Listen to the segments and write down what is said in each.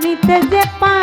শুনিতে যে পা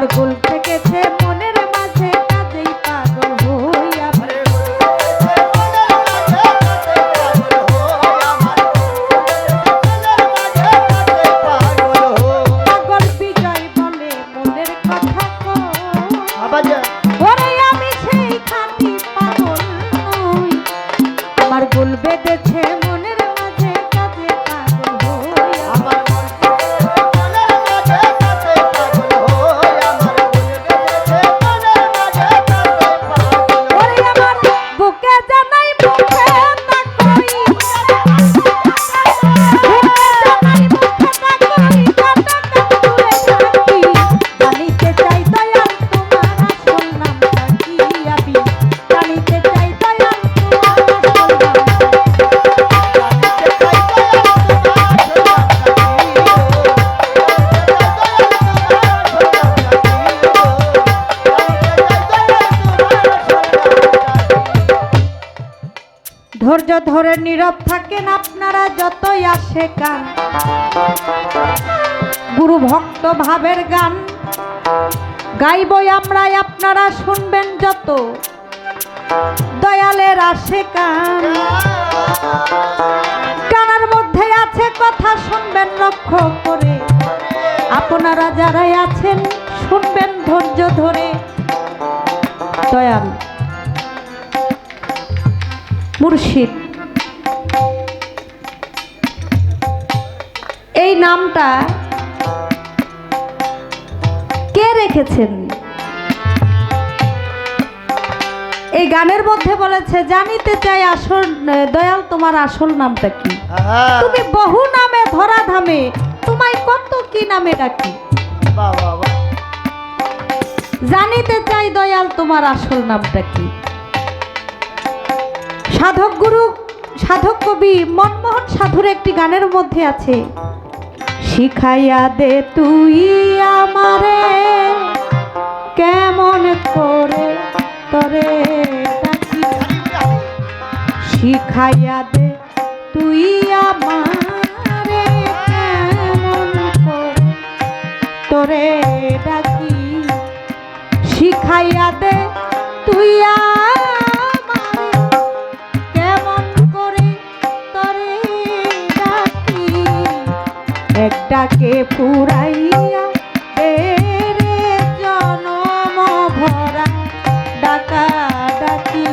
আমার গোল থেকেছে মনের মাঝে কাজেই পাগল হই পাগল বিজয় বলে মনের কথা ওরে আমি সেই খাঁটি পাগল আমার গোল বেঁধেছে ধৈর্য ধরে নীরব থাকেন আপনারা যতই আসে গান। গুরু ভক্ত ভাবের গান। গাইবই আমরাই, আপনারা শুনবেন যত। দয়ালের আসে গান। গানের মধ্যে আছে কথা, শুনবেন লক্ষ্য করে। আপনারা যারাই আছেন, শুনবেন ধৈর্য ধরে। দয়াল। মুর্শিদ। এই নামটা কে রেখেছেন? এই গানের মধ্যে বলেছে জানিতে চাই আসল দয়াল তোমার আসল নামটা কি? তুমি বহু নামে ধরা ধামে তোমায় কত কি নামে ডাকি? জানিতে চাই দয়াল তোমার আসল নামটা কি? সাধক গুরু, সাধক কবি মনমোহন সাধুর একটি গানের মধ্যে আছে, শিখাইয়া দে তুই আমারে, কেমন করে তরে শিখাইয়া দে তুই আমারে, কেমন করে তোরে ডাকি। শিখাইয়া দে তুই ডাকে পুরাইয়া রে জনম ভরা, ডাকা ডাকি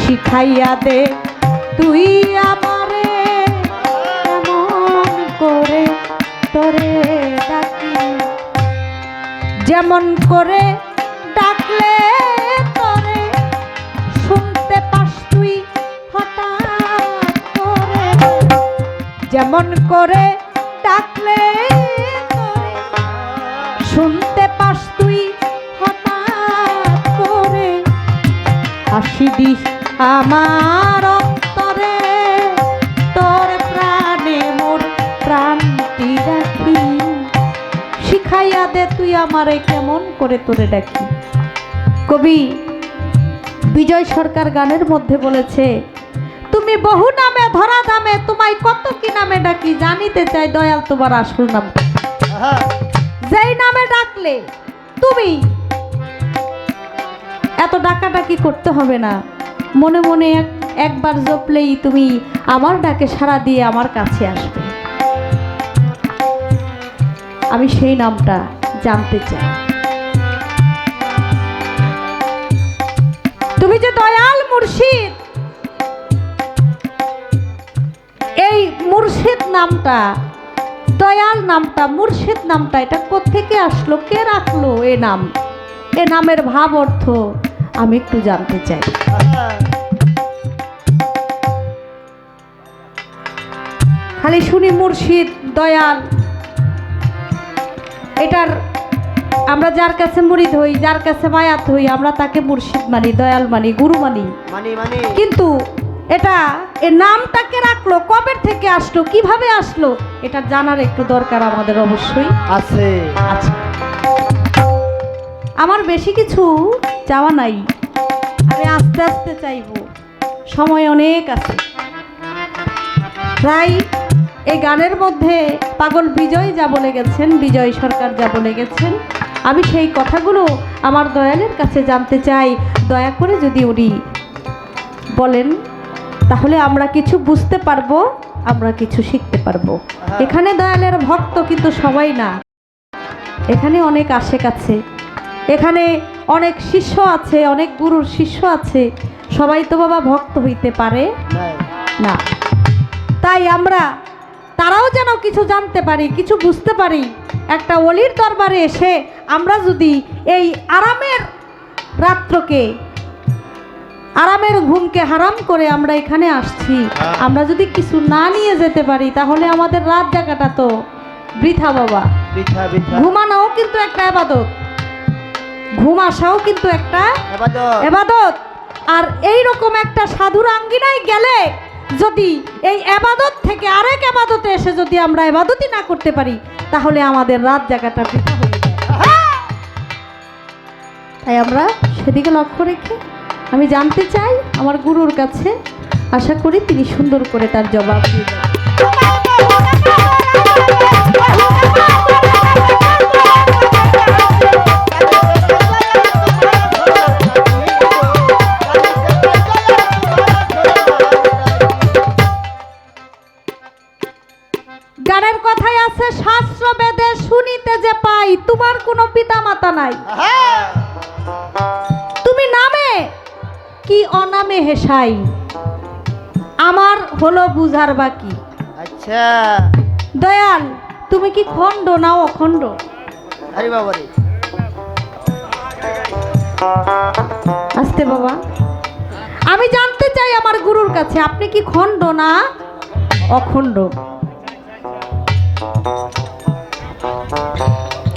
শিখাইয়া দে তুই আমারে, কেমন করে তোরে ডাকি? যেমন করে ডাকলে তোরে, শুনতে পাস তুই হঠাৎ করে। যেমন করে ডাকলে শুনতে পাস তুই হঠাৎ করে। হাসি দিস আমার অন্তরে। তোর প্রাণে মোর প্রাণটি রাখি। শিখাইয়া দে তুই আমারে কেমন করে তোরে ডাকি। কবি বিজয় সরকার গানের মধ্যে বলেছে তুমি বহু নামে ধরা দামে তোমায় কত কি নামে ডাকি জানিতে চাই দয়াল তোমার আসল নাম। যেই নামে ডাকলে তুমি। এত ডাকাডাকি করতে হবে না। মনে মনে একবার জপলেই তুমি আমার ডাকে সাড়া দিয়ে আমার কাছে আসবে। আমি সেই নামটা জানতে চাই। তুমি যে দয়াল মুর্শিদ নামটা? দয়াল নামটা মুর্শিদ নামটা এটা কোত্থেকে আসলো? কে রাখল এ নাম? এ নামের ভাব অর্থ আমি একটু জানতে চাই। খালি শুনি মুর্শিদ দয়াল। এটার আমরা যার কাছে মুরিদ হই যার কাছে মায়াত হই আমরা তাকে মুর্শিদ মানি দয়াল মানি গুরু মানি। মানি মানি। কিন্তু এটা এ নামটাকে রাখল কবে থেকে আসলো কীভাবে আসলো এটা জানার একটু দরকার আমাদের অবশ্যই। আছে। আছে আমার বেশি কিছু চাওয়া নাই। আমি আস্তে আস্তে চাইব। সময় অনেক আছে। তাই এই গানের মধ্যে পাগল বিজয় যা বলে গেছেন বিজয় সরকার যা বলে গেছেন আমি সেই কথাগুলো আমার দয়ালের কাছে জানতে চাই। দয়া করে যদি উনি বলেন। তাহলে আমরা কিছু বুঝতে পারব আমরা কিছু শিখতে পারব। এখানে দয়ালের ভক্ত কিন্তু সবাই না। এখানে অনেক আশেক আছে। এখানে অনেক শিষ্য আছে অনেক গুরুর শিষ্য আছে। সবাই তো বাবা ভক্ত হইতে পারে। না। তাই আমরা তারাও যেন কিছু জানতে পারি কিছু বুঝতে পারি। একটা অলির দরবারে এসে আমরা যদি এই আরামের রাত্রকে আরামের ঘুমকে হারাম করে আমরা এখানে আসছি। হ্যাঁ। আমরা যদি কিছু না নিয়ে যেতে পারি তাহলে আমাদের রাত জায়গাটা তো বৃথা বাবা। ঘুমানোও কিন্তু একটা এবাদত ঘুম আসাও কিন্তু একটা এবার তো এবাদত আর এই রকম একটা সাধুর আঙ্গিনায় গেলে যদি এই এবাদত থেকে আরেক এবাদতে এসে যদি আমরা এবাদতই না করতে পারি তাহলে আমাদের রাত জায়গাটা বৃথা হয়ে যায়। তাই আমরা সেদিকে লক্ষ্য রেখে আমি জানতে চাই আমার গুরুর কাছে। আশা করি তিনি সুন্দর করে তার জবাব দেবেন। গানের কথায় আছে শাস্ত্র বেদে শুনিতে যে পাই তোমার কোনো পিতা মাতা নাই তুমি নামে কি অনামে হেসাই আমার হলো বুঝার বাকি। আচ্ছা। দয়াল তুমি কি খণ্ড না অখণ্ড? আরে বাবা রে। আসতে বাবা। আমি জানতে চাই আমার গুরুর কাছে আপনি কি খণ্ড না অখণ্ড?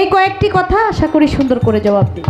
এই কয়েকটি কথা আশা করি সুন্দর করে জবাব দিন।